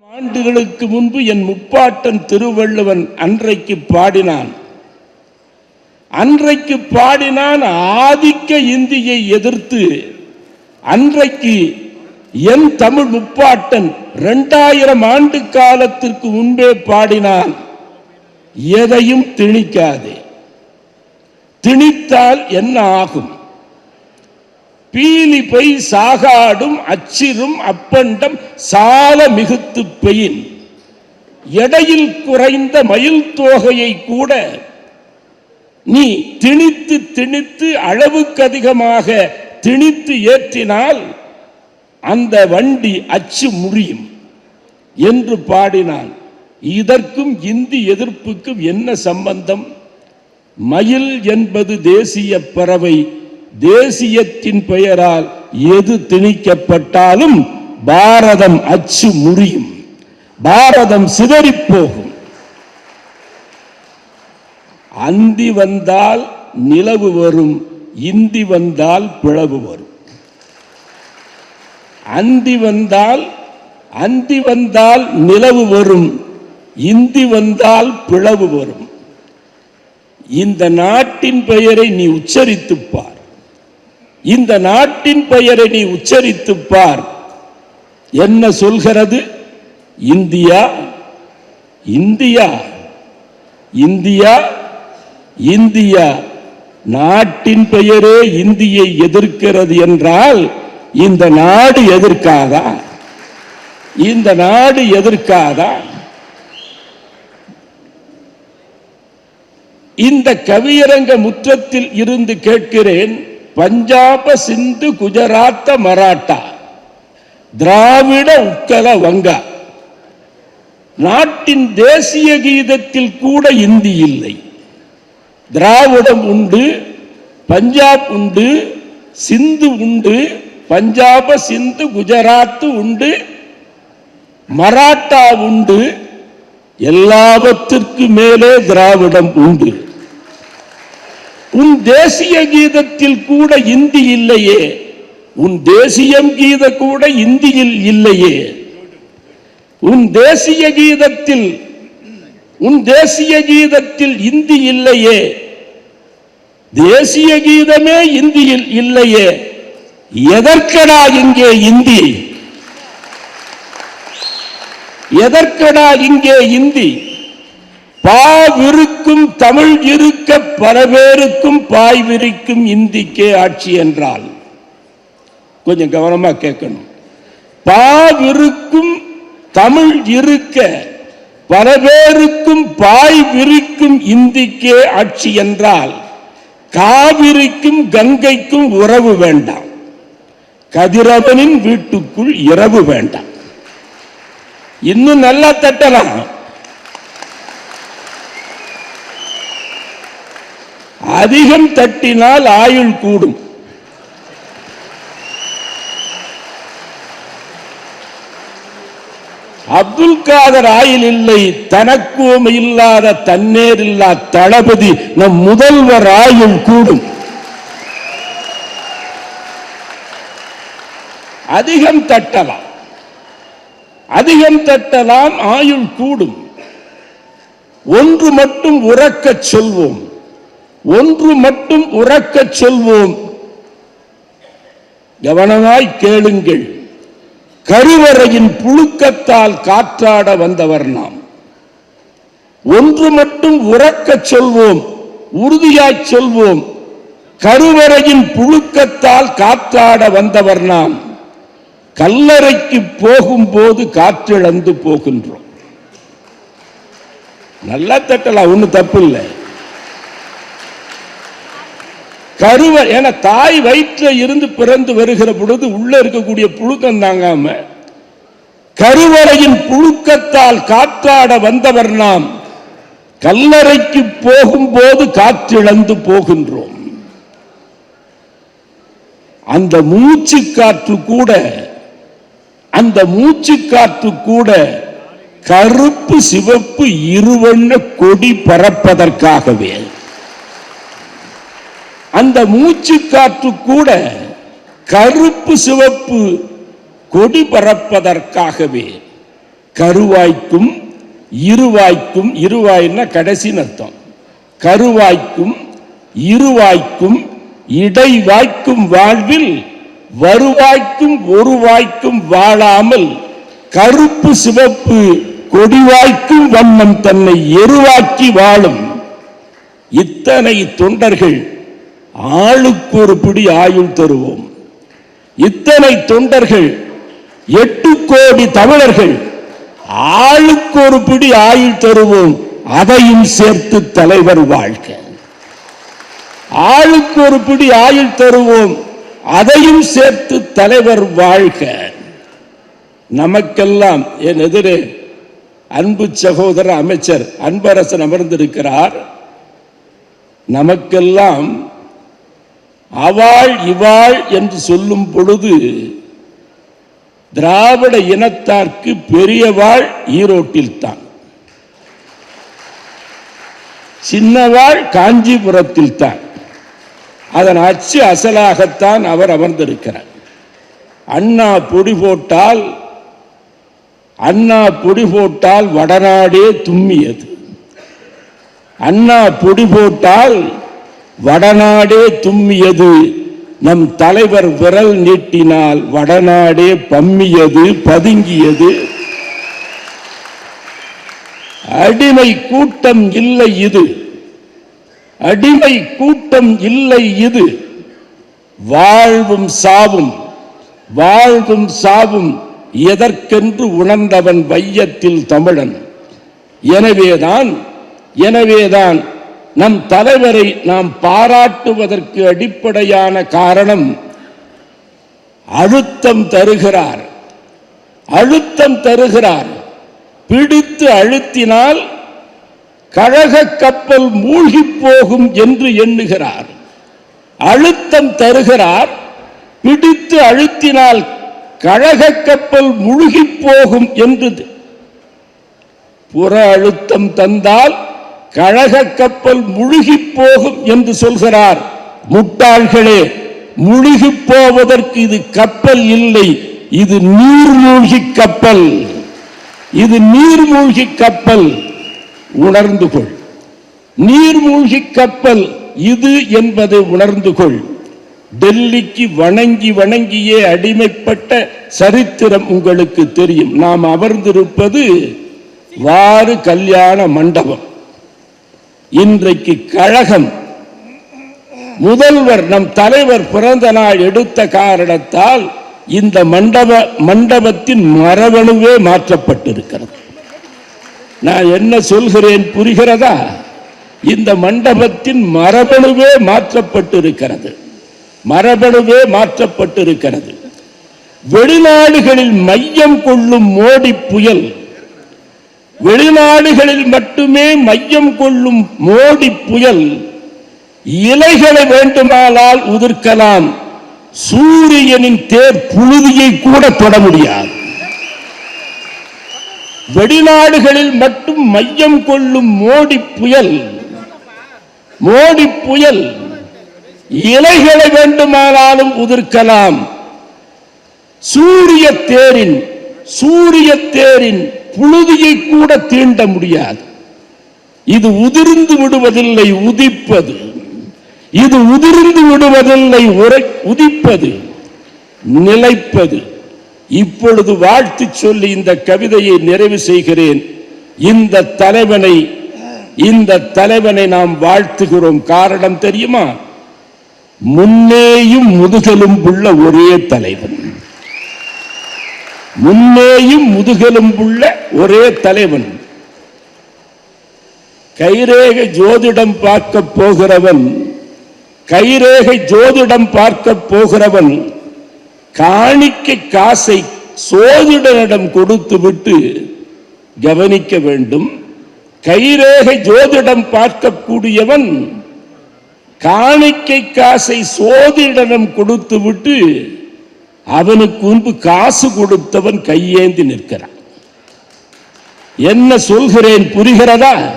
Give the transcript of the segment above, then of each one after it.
ஆண்டுகளுக்கு முன்பு என் முப்பாட்டன் திருவள்ளுவன் அன்றைக்கு பாடினான். அன்றைக்கு பாடினான் ஆதிக்க இந்தியை எதிர்த்து அன்றைக்கு என் தமிழ் முப்பாட்டன் இரண்டாயிரம் ஆண்டு காலத்திற்கு முன்பே பாடினான். எதையும் திணிக்காதே. திணித்தால் என்ன ஆகும்? பீலி பெய் சாகாடும் அச்சிரும் அப்பண்டம் சால மிகுத்து பெயின். எடையில் குறைந்த மயில் தோகையை கூட நீ திணித்து திணித்து அளவுக்கு அதிகமாக திணித்து ஏற்றினால் அந்த வண்டி அச்சு முறியும் என்று பாடினான். இதற்கும் இந்தி எதிர்ப்புக்கும் என்ன சம்பந்தம்? மயில் என்பது தேசிய பறவை தேசியத்தின் பெயரால் எது திணிக்கப்பட்டாலும் பாரதம் அச்சு முறியும். பாரதம் சிதறிப் போகும். அந்தி வந்தால் நிலவு வரும் இந்தி வந்தால் பிளவு வரும். அந்தி வந்தால் அந்தி வந்தால் நிலவு வரும் இந்தி வந்தால் பிளவு வரும். இந்த நாட்டின் பெயரை நீ உச்சரித்துப்பார் இந்த நாட்டின் பெயரை நீ உச்சரித்துப் பார். என்ன சொல்கிறது? இந்தியா? இந்தியா? இந்தியா? இந்தியா. நாட்டின் பெயரே இந்தியை எதிர்க்கிறது என்றால் இந்த நாடு எதிர்க்காதா? இந்த நாடு எதிர்க்காதா? இந்த கவியரங்க முற்றத்தில் இருந்து கேட்கிறேன். பஞ்சாப சிந்து குஜராத்த மராட்டா திராவிட உக்கல வங்கா. நாட்டின் தேசிய கீதத்தில் கூட இந்தி இல்லை. திராவிடம் உண்டு பஞ்சாப் உண்டு சிந்து உண்டு பஞ்சாப சிந்து குஜராத்து உண்டு மராட்டா உண்டு எல்லாவற்றிற்கு மேலே திராவிடம் உண்டு. உன் தேசிய கீதத்தில் கூட இந்தி இல்லையே. உன் தேசியம் கீத கூட இந்தியில் இல்லையே. உன் தேசிய கீதத்தில் உன் தேசிய கீதத்தில் இந்தி இல்லையே. தேசிய கீதமே இந்தியில் இல்லையே. எதற்கடா இங்கே இந்தி? எதற்கடா இங்கே இந்தி? பாவிருக்கும் தமிழ் இருக்க பல பேருக்கும் பாய்விருக்கும் இந்திக்கே ஆட்சி என்றால் கொஞ்சம் கவனமா கேட்கணும். பாவிருக்கும் தமிழ் இருக்க பல பேருக்கும் பாய் விரிக்கும் இந்திக்கே ஆட்சி என்றால் காவிரிக்கும் கங்கைக்கும் உறவு வேண்டாம். கதிரவனின் வீட்டுக்குள் இரவு வேண்டாம். இன்னும் நல்லா தட்டலாம். அதிகம் தட்டினால் ஆயுள் கூடும். அப்துல் காதர் ஆயில் இல்லை தனக்குவம் இல்லாத தன்னேர் இல்லா தளபதி நம் முதல்வர் ஆயுள் கூடும். அதிகம் தட்டலாம். அதிகம் தட்டலாம் ஆயுள் கூடும். ஒன்று மட்டும் உறக்கச் சொல்வோம். ஒன்று மட்டும் உறக்கச் செல்வோம். கவனமாய் கேளுங்கள். கருவறையின் புழுக்கத்தால் காற்றாட வந்தவர் நாம். ஒன்று மட்டும் உறக்கச் செல்வோம். உறுதியாய் செல்வோம். கருவறையின் புழுக்கத்தால் காற்றாட வந்தவர் நாம். கல்லறைக்கு போகும்போது காற்றிழந்து போகின்றோம். நல்லா தட்டலாம் ஒன்றும் தப்பு இல்லை கருவ என தாய் வயிற்ற இருந்து பிறந்து வருகிற பொழுது உள்ள இருக்கக்கூடிய புழுக்கம் தாங்காம கருவறையின் புழுக்கத்தால் காற்றாட வந்தவர் நாம் கல்லறைக்கு போகும்போது காற்றிழந்து போகின்றோம். அந்த மூச்சு காற்று கூட அந்த மூச்சு காற்று கூட கருப்பு சிவப்பு இருவண்ண கொடி பறப்பதற்காகவே. அந்த மூச்சு காற்று கூட கருப்பு சிவப்பு கொடி பறப்பதற்காகவே கருவாய்க்கும் இருவாய்க்கும் இருவாய்னா கடைசின்னு அர்த்தம். கருவாய்க்கும் இருவாய்க்கும் இடைவாய்க்கும் வாழ்வில் வருவாய்க்கும் ஒருவாய்க்கும் வாழாமல் கருப்பு சிவப்பு கொடிவாய்க்கும் வண்ணம் தன்னை எருவாக்கி வாழும் இத்தனை தொண்டர்கள் ஆளுக்கு ஒரு பிடி ஆயுள் தருவோம். இத்தனை தொண்டர்கள் எட்டு கோடி தமிழர்கள் ஆளுக்கு ஒரு பிடி ஆயுள் தருவோம். அதையும் சேர்த்து தலைவர் வாழ்க. ஆளுக்கு ஒரு பிடி ஆயுள் தருவோம். அதையும் சேர்த்து தலைவர் வாழ்க. நமக்கெல்லாம் என் எதிரே அன்பு சகோதர அமைச்சர் அன்பரசன் அமர்ந்திருக்கிறார். நமக்கெல்லாம் அவாள் இவாள் என்று சொல்லும் பொழுது திராவிட இனத்தார்க்கு பெரியவாள் ஈரோட்டில் தான் சின்னவாள் காஞ்சிபுரத்தில் தான் அதன் அச்சு அசலாகத்தான் அவர் அமர்ந்திருக்கிறார். அண்ணா பொடி போட்டால் அண்ணா பொடி போட்டால் வடநாடே தும்மியது. அண்ணா பொடி போட்டால் வடநாடே தும்மியது. நம் தலைவர் விரல் நீட்டினால் வடநாடே பம்மியது பதுங்கியது. அடிமை கூட்டம் இல்லை இது. அடிமை கூட்டம் இல்லை இது. வாழ்வும் சாவும் வாழ்வும் சாவும் எதற்கென்று உணர்ந்தவன் வையத்தில் தமிழன். எனவேதான் எனவேதான் நம் தலைவரை நாம் பாராட்டுவதற்கு அடிப்படையான காரணம் அழுத்தம் தருகிறார். அழுத்தம் தருகிறார். பிடித்து அழுத்தினால் கழக கப்பல் மூழ்கி போகும் என்று எண்ணுகிறார். அழுத்தம் தருகிறார். பிடித்து அழுத்தினால் கழக கப்பல் முழுகி போகும் என்று புற அழுத்தம் தந்தால் கழக கப்பல் முழுகி போகும் என்று சொல்கிறார். முட்டாள்களே முழுகி போவதற்கு இது கப்பல் இல்லை. இது நீர்மூழ்கி கப்பல். இது நீர்மூழ்கி கப்பல். உணர்ந்து கொள். நீர்மூழ்கி கப்பல் இது என்பதை உணர்ந்து கொள். டெல்லிக்கு வணங்கி வணங்கியே அடிமைப்பட்ட சரித்திரம் உங்களுக்கு தெரியும். நாம் அமர்ந்திருப்பது வாறு கல்யாண மண்டபம். இன்றைக்கு கழகம். முதல்வர் நம் தலைவர் பிறந்த நாள் எடுத்த காரணத்தால் இந்த மண்டப மண்டபத்தின் மரபணுவே மாற்றப்பட்டிருக்கிறது. நான் என்ன சொல்கிறேன் புரிகிறதா? இந்த மண்டபத்தின் மரபணுவே மாற்றப்பட்டிருக்கிறது. மரபணுவே மாற்றப்பட்டிருக்கிறது. வெளிநாடுகளில் மையம் கொள்ளும் மோடி புயல் வெளிநாடுகளில் மட்டுமே மையம் கொள்ளும் மோடி புயல் இலைகளை வேண்டுமானால் உதிர்க்கலாம். சூரியனின் தேர் புழுதியை கூட தொட முடியாது. வெளிநாடுகளில் மட்டும் மையம் கொள்ளும் மோடி புயல் மோடி புயல் இலைகளை வேண்டுமானாலும் உதிர்க்கலாம். சூரிய தேரின் சூரிய தேரின் புழுதியை கூட தீண்ட முடியாது. இது உதிர்ந்து விடுவதில்லை உதிப்பது. இது உதிர்ந்து விடுவதில்லை உரை உதிப்பது. நிலைப்பது. இப்பொழுது வாழ்த்து சொல்லி இந்த கவிதையை நிறைவு செய்கிறேன். இந்த தலைவனை இந்த தலைவனை நாம் வாழ்த்துகிறோம். காரணம் தெரியுமா? முன்னேயும் முதுகெலும்புள்ள ஒரே தலைவன். முன்னேயும் முதுகெலும்புள்ள ஒரே தலைவன். கைரேக ஜோதிடம் பார்க்க போகிறவன் கைரேகை ஜோதிடம் பார்க்க போகிறவன் காணிக்கை காசை சோதிடனிடம் கொடுத்து விட்டு கவனிக்க வேண்டும். கைரேகை ஜோதிடம் பார்க்கக்கூடியவன் காணிக்கை காசை சோதிடனிடம் கொடுத்து விட்டு அவனுக்கு முன்பு காசு கொடுத்தவன் கையேந்தி நிற்கிறான். என்ன சொல்கிறேன் புரிகிறதா?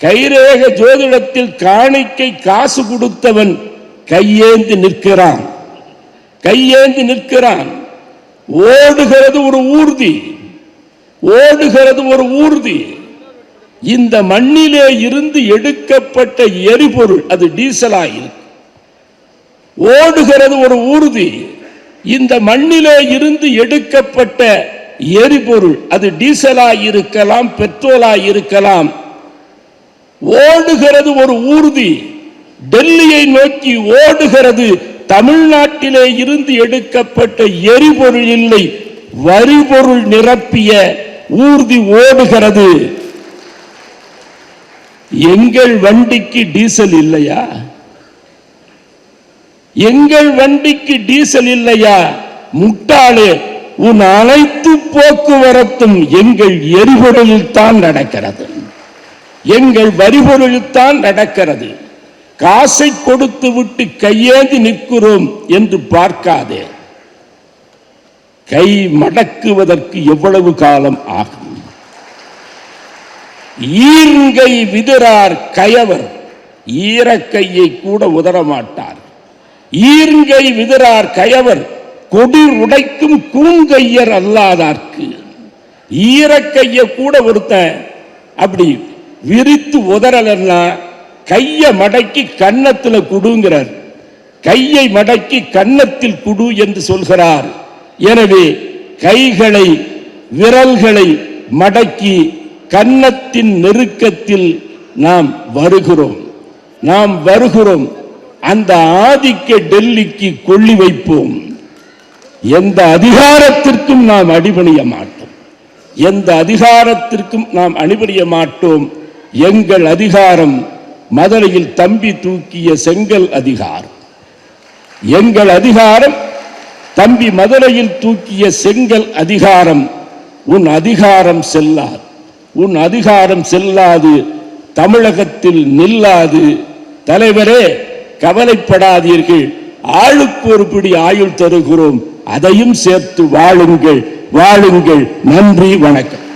கைரேக ஜோதிடத்தில் காணிக்கை காசு கொடுத்தவன் கையேந்தி நிற்கிறான். கையேந்தி நிற்கிறான். ஓடுகிறது ஒரு ஊர்தி. ஓடுகிறது ஒரு ஊர்தி. இந்த மண்ணிலே இருந்து எடுக்கப்பட்ட எரிபொருள் அது டீசல் ஆயில் ஓடுகிறது ஒரு ஊர்தி. இந்த மண்ணிலே இருந்து எடுக்கப்பட்ட எரிபொருள் அது டீசலா இருக்கலாம் பெட்ரோலா இருக்கலாம் ஓடுகிறது ஒரு ஊர்தி. டெல்லியை நோக்கி ஓடுகிறது. தமிழ்நாட்டிலே இருந்து எடுக்கப்பட்ட எரிபொருள் இல்லை வரிபொருள் நிரப்பிய ஊர்தி ஓடுகிறது. எங்கள் வண்டிக்கு டீசல் இல்லையா? எங்கள் வண்டிக்கு டீசல் இல்லையா? முட்டாளே உன் அனைத்து போக்குவரத்தும் எங்கள் எரிபொருளில் தான் நடக்கிறது. எங்கள் வரிபொருளில் தான் நடக்கிறது. காசை கொடுத்து விட்டு கையேந்தி நிற்கிறோம் என்று பார்க்காதே. கை மடக்குவதற்கு எவ்வளவு காலம் ஆகும்? ஈர்ங்கை விதிரார் கயவர் ஈரக்கையை கூட உதற ஈர்கை ஈர்ங்கை விதிரார் கயவர் கொடிர் உடைக்கும் கூங்கையர் அல்லாதார்க்கு. ஈரக்கைய கூட ஒருத்தன் அப்படி விரித்து உதறலன்னா கைய மடக்கி கன்னத்தில் குடுங்கிறார். கையை மடக்கி கன்னத்தில் குடு என்று சொல்கிறார். எனவே கைகளை விரல்களை மடக்கி கன்னத்தின் நெருக்கத்தில் நாம் வருகிறோம். நாம் வருகிறோம். அந்த ஆதிக்க டெல்லிக்கு கொள்ளி வைப்போம். எந்த அதிகாரத்திற்கும் நாம் அடிபணிய மாட்டோம். எந்த அதிகாரத்திற்கும் நாம் அடிபணிய மாட்டோம். எங்கள் அதிகாரம் மதுரையில் தம்பி தூக்கிய செங்கல் அதிகாரம். எங்கள் அதிகாரம் தம்பி மதுரையில் தூக்கிய செங்கல் அதிகாரம். உன் அதிகாரம் செல்லாது. உன் அதிகாரம் செல்லாது. தமிழகத்தில் நில்லாது. தலைவரே கவலைப்படாதீர்கள். ஆளுக்கு ஒரு பிடி ஆயுள் தருகிறோம். அதையும் சேர்த்து வாழுங்கள். வாழுங்கள். நன்றி வணக்கம்.